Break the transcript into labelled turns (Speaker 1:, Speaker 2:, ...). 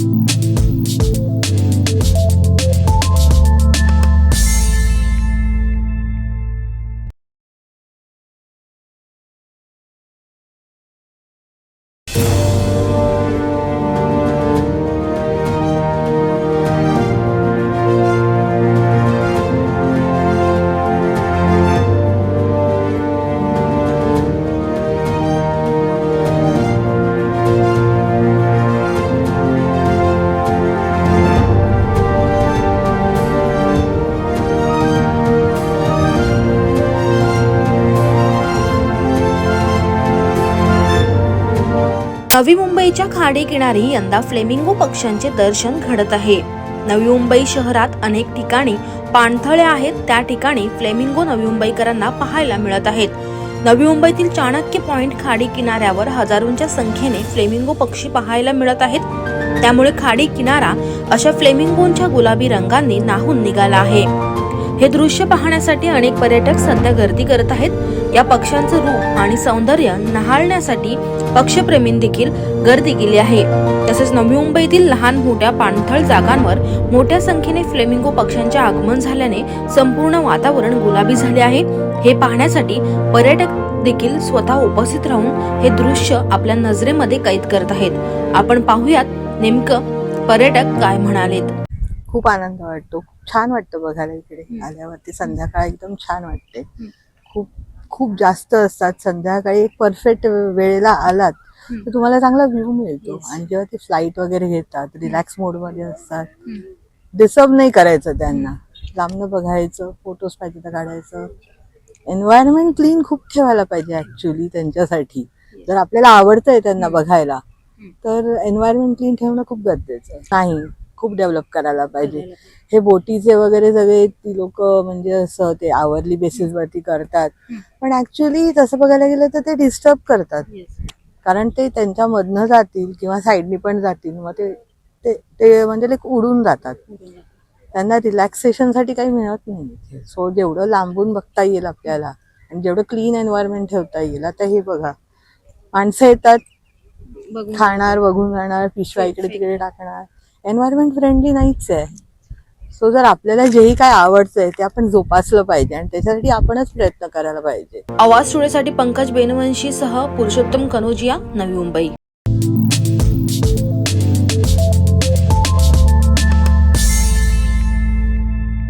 Speaker 1: you. नवी मुंबईच्या खाडी किनारी यंदा फ्लेमिंगो पक्ष्यांचे दर्शन घडत आहे. नवी मुंबई शहरात अनेक ठिकाणी पाणथळे आहेत त्या ठिकाणी फ्लेमिंगो नवी मुंबईकरांना पाहायला मिळत आहेत. नवी मुंबईतील चाणक्य पॉइंट खाडी किनाऱ्यावर हजारोंच्या संख्येने फ्लेमिंगो पक्षी पाहायला मिळत आहेत. त्यामुळे खाडी किनारा अशा फ्लेमिंगोंच्या गुलाबी रंगांनी नाहून निघाला आहे. हे दृश्य पाहण्यासाठी अनेक पर्यटक सध्या गर्दी करत आहेत. या पक्ष्यांचं रूप आणि सौंदर्य नहाळण्यासाठी पक्षप्रेमीं देखील गर्दी केली आहे. तसेच नवी मुंबईतील लहान मोठ्या पाणथळ जागांवर मोठ्या संख्येने फ्लेमिंगो पक्ष्यांचे आगमन झाल्याने संपूर्ण वातावरण गुलाबी झाले आहे. हे पाहण्यासाठी पर्यटक देखील स्वतः उपस्थित राहून हे दृश्य आपल्या नजरेमध्ये कैद करत आहेत. आपण पाहूयात नेमकं पर्यटक काय म्हणालेत.
Speaker 2: खूप आनंद वाटतो. छान वाटतं बघायला इकडे आल्यावरती. संध्याकाळी एकदम छान वाटते. खूप खूप जास्त असतात. संध्याकाळी एक परफेक्ट वेळेला आलात तर तुम्हाला चांगला व्ह्यू मिळतो. आणि जेव्हा ते फ्लाईट वगैरे घेतात रिलॅक्स मोडमध्ये असतात डिस्टर्ब नाही करायचं त्यांना. लांबनं बघायचं फोटोज पाहिजे तर काढायचं. एन्व्हायरमेंट क्लीन खूप ठेवायला पाहिजे ऍक्च्युली त्यांच्यासाठी. जर आपल्याला आवडतंय त्यांना बघायला तर एन्व्हायरमेंट क्लीन ठेवणं खूप गरजेचं आहे. नाही. खूप डेव्हलप करायला पाहिजे. हे बोटीचे वगैरे सगळे ती लोक म्हणजे असं ते आवरली बेसिस वरती करतात. पण ऍक्च्युली तसं बघायला गेलं तर ते डिस्टर्ब करतात. कारण ते त्यांच्या मधनं जातील किंवा साईडनी पण जातील मग ते ते ते म्हणजे लाईक उडून जातात. त्यांना रिलॅक्सेशनसाठी काही मिळत नाही. सो जेवढं लांबून बघता येईल आपल्याला आणि जेवढं क्लीन एन्व्हायरमेंट ठेवता येईल आता हे बघा. माणसं येतात खाणार बघून जाणार पिशव्या इकडे तिकडे टाकणार. एन्व्हायरमेंट फ्रेंडली नाहीच आहे. सो जर आपल्याला जेही काय आवडतंय ते आपण जोपासलं पाहिजे आणि त्याच्यासाठी आपणच प्रयत्न करायला पाहिजे.
Speaker 1: आवाज सुळेसाठी पंकज बेनवंशी सह पुरुषोत्तम कनोजिया नवी मुंबई.